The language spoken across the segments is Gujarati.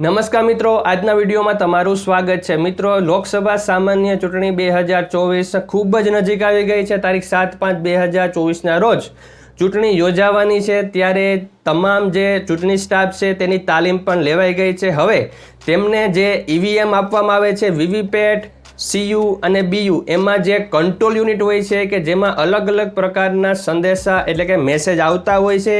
નમસ્કાર મિત્રો, આજના વિડીયોમાં તમારું સ્વાગત છે. મિત્રો, લોકસભા સામાન્ય ચૂંટણી બે હજાર ચોવીસ ખૂબ જ નજીક આવી ગઈ છે, તારીખ સાત પાંચ બે હજાર ચોવીસના રોજ. ચૂંટણી યોજાવાની છે, ત્યારે તમામ જે ચૂંટણી સ્ટાફ છે, તેની તાલીમ પણ લેવાઈ ગઈ છે. હવે, તેમને જે ઈવીએમ આપવામાં આવે છે, વીવીપેટ, સીયુ અને બીયુ, એમાં જે કંટ્રોલ યુનિટ હોય છે કે જેમાં અલગ અલગ પ્રકારના સંદેશા એટલે કે મેસેજ આવતા હોય છે,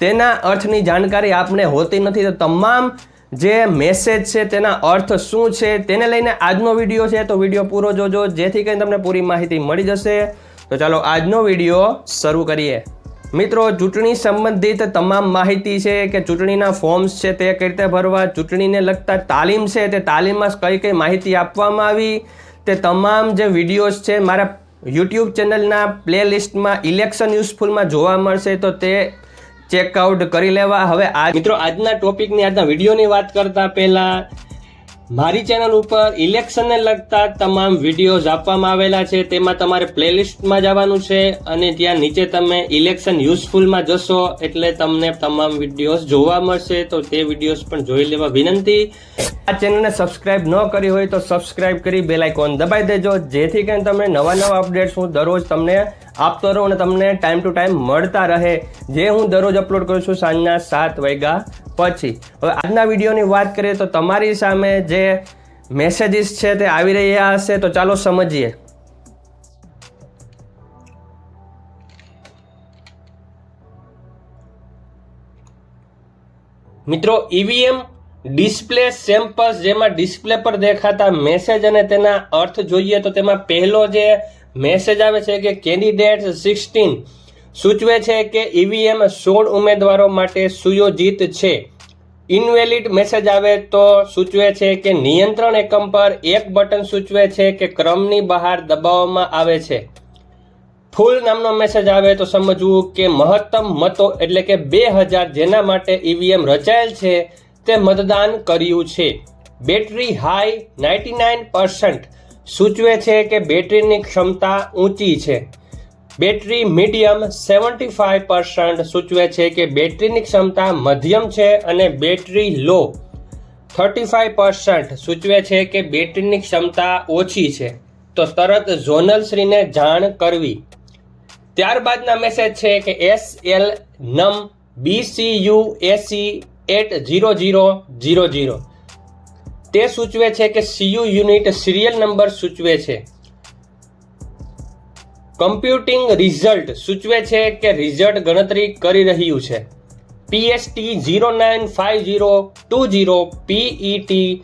તેના અર્થની જાણકારી આપને હોતી નથી. તો તમામ જે મેસેજ છે, તેના અર્થ શું છે, તેને લઈને આજનો વીડિયો છે, તો વીડિયો પૂરો જોજો, જેથી કરીને તમને પૂરી માહિતી મળી જશે. તો ચાલો આજનો વીડિયો શરૂ કરીએ. મિત્રો, ચૂંટણી સંબંધિત તમામ માહિતી છે કે ચૂંટણીના ફોર્મ્સ છે, તે કઈ રીતે ભરવા, ચૂંટણીને લગતા તાલીમ છે, તે તાલીમમાં કઈ કઈ માહિતી આપવામાં આવી, તે તમામ જે વિડીયોઝ છે, મારા યુટ્યુબ ચેનલના પ્લેલિસ્ટમાં ઇલેક્શન યુઝફુલમાં જોવા મળશે, તો તે ચેકઆઉટ કરી લેવા. હવે આ મિત્રો આજના ટોપિકની આજના વિડીયોની વાત કરતા પહેલા મારી ચેનલ ઉપર ઇલેક્શનને લગતા તમામ વિડીયોઝ આપવામાં આવેલા છે. તેમાં તમારે પ્લેલિસ્ટમાં જવાનું છે અને ત્યાં નીચે તમે ઇલેક્શન યુઝફુલમાં જશો એટલે તમને તમામ વિડીયોઝ જોવા મળશે. તો તે વિડીયોઝ પણ જોઈ લેવા વિનંતી. આ ચેનલને સબસ્ક્રાઇબ ન કરી હોય તો સબસ્ક્રાઇબ કરી બેલાઇકોન દબાઈ દેજો. જેથી કરીને તમને નવા નવા અપડેટ્સ હું દરરોજ તમને આપતો રહું અને તમને ટાઈમ ટુ ટાઈમ મળતા રહે. જે હું દરરોજ અપલોડ કરું છું સાંજના સાત વાગ્યા પછી. હવે આજના વિડીયોની વાત કરીએ તો તમારી સામે જે મેસેજીસ છે તે આવી રહ્યા હશે, તો ચાલો સમજીએ. મિત્રો ઈવીએમ ડિસ્પ્લે સેમ્પલ્સ જેમાં ડિસ્પ્લે પર દેખાતા મેસેજ અને તેના અર્થ જોઈએ તો તેમાં પહેલો જે મેસેજ આવે છે કે કેન્ડિડેટ સિક્સટીન સૂચવે છે કે ઈવીએમ સોળ ઉમેદવારો માટે સુયોજિત છે. ઇનવેલિડ મેસેજ આવે તો સૂચવે છે કે નિયંત્રણ એકમ પર એક બટન સૂચવે છે કે ક્રમની બહાર દબાવવામાં આવે છે. ફૂલ નામનો મેસેજ આવે તો સમજવું કે મહત્તમ મતો એટલે કે બે હજાર જેના માટે ઈવીએમ રચાયેલ છે તે મતદાન કર્યું છે. Battery high ninety nine percent સૂચવે છે કે બેટરીની ક્ષમતા ઊંચી છે. Battery medium seventy five percent સૂચવે છે કે બેટરીની ક્ષમતા મધ્યમ છે અને battery low. Thirty five percent સૂચવે છે કે બેટરીની ક્ષમતા ઓછી છે. તો તરત ઝોનલશ્રીને જાણ કરવી. ત્યારબાદના મેસેજ છે કે એસ એલ નમ B C U AC eight zero zero zero zero તે સૂચવે છે કે સીયુ યુનિટ સિરિયલ નંબર સૂચવે છે. કમ્પ્યુટિંગ રિઝલ્ટ સૂચવે છે કે રિઝલ્ટ ગણતરી કરી રહ્યું છે. PST zero nine five zero two zero PET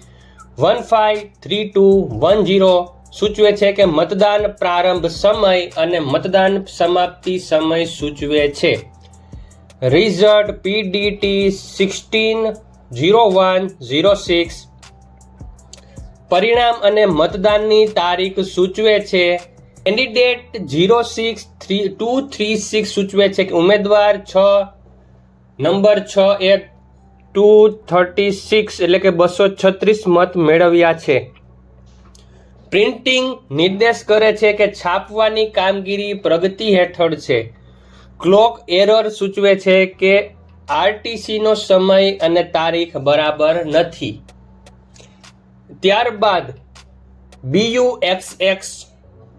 one five three two one zero સૂચવે છે કે મતદાન પ્રારંભ સમય અને મતદાન સમાપ્તિ સમય સૂચવે છે. Result PDT sixteen zero one zero six પરિણામ અને મતદાનની તારીખ સૂચવે છે. Candidate zero six three, two three six સૂચવે છે કે ઉમેદવાર છ, નંબર છ એ ટુ થર્ટી સિક્સ એટલે કે બસો છત્રીસ મત મેળવ્યા છે. પ્રિન્ટિંગ નિર્દેશ કરે છે કે છાપવાની કામગીરી પ્રગતિ હેઠળ છે. ક્લોક એરર સૂચવે છે કે આરટીસીનો સમય અને તારીખ બરાબર નથી. ત્યારબાદ BU X X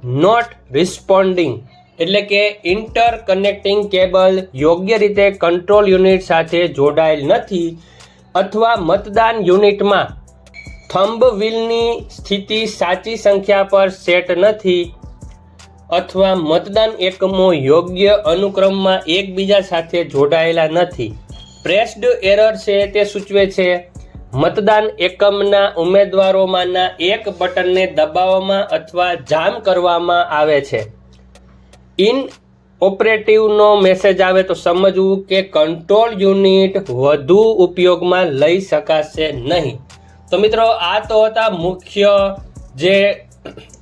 not responding એટલે કે ઇન્ટર કનેક્ટિંગ કેબલ યોગ્ય રીતે કંટ્રોલ યુનિટ સાથે જોડાયેલ નથી અથવા મતદાન યુનિટમાં થંબ વ્હીલની સ્થિતિ સાચી સંખ્યા પર સેટ નથી અથવા મતદાન એકમો યોગ્ય અનુક્રમમાં એકબીજા સાથે જોડાયેલા નથી. પ્રેસ્ડ એરર છે તે સૂચવે છે. મતદાન એકમના ઉમેદવારોમાંના એક બટનને દબાવવામાં અથવા જામ કરવામાં આવે છે. ઇન ઓપરેટિવનો મેસેજ આવે તો સમજવું કે કંટ્રોલ યુનિટ વધુ ઉપયોગમાં લઈ શકાશે નહીં. તો મિત્રો, આ તો હતા મુખ્ય જે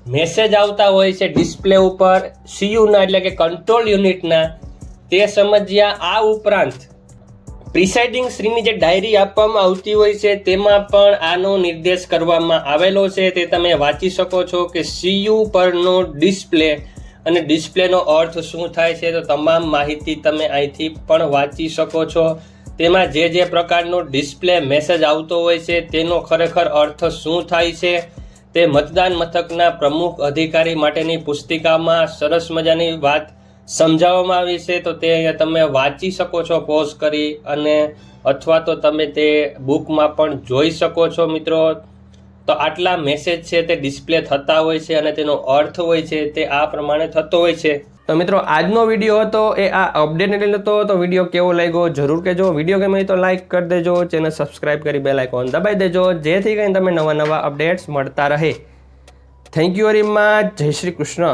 મેસેજ આવતા હોય છે ડિસ્પ્લે ઉપર સીયુના એટલે કે કંટ્રોલ યુનિટના, તે સમજ્યા આ ઉપરાંત પ્રિસાઇડિંગ શ્રીની જે ડાયરી આપવામાં આવતી હોય છે, તેમાં પણ આનો નિર્દેશ કરવામાં આવેલો છે. તે તમે વાંચી શકો છો કે સીયુ પરનો ડિસ્પ્લે અને ડિસ્પ્લેનો અર્થ શું થાય છે, તો તમામ માહિતી તમે અહીંથી પણ વાંચી શકો છો. તેમાં જે જે પ્રકારનો ડિસ્પ્લે મેસેજ આવતો હોય છે, તેનો ખરેખર અર્થ શું થાય છે, તે મતદાન મથકના પ્રમુખ અધિકારી માટેની પુસ્તિકામાં સરસ મજાની વાત સમજાવવામાં આવી છે, તો તે અહીંયા તમે વાંચી શકો છો પોઝ કરી અને અથવા તો તમે તે બુકમાં પણ જોઈ શકો છો મિત્રો. તો આટલા મેસેજ છે તે ડિસ્પ્લે થતા હોય છે અને તેનો અર્થ હોય છે તે આ પ્રમાણે થતો હોય છે. તો મિત્રો, આજનો વીડિયો હતો, એ આ અપડેટ હતો તો વીડિયો કેવો લાગ્યો જરૂર કહેજો. વીડિયો ગમે તો લાઇક કરી દેજો ચેનલ સબસ્ક્રાઇબ કરી બેલ આઇકોન દબાઈ દેજો, જેથી કરીને તમે નવા નવા અપડેટ્સ મળતા રહે. થેન્ક યુ વેરી મચ જય શ્રી કૃષ્ણ.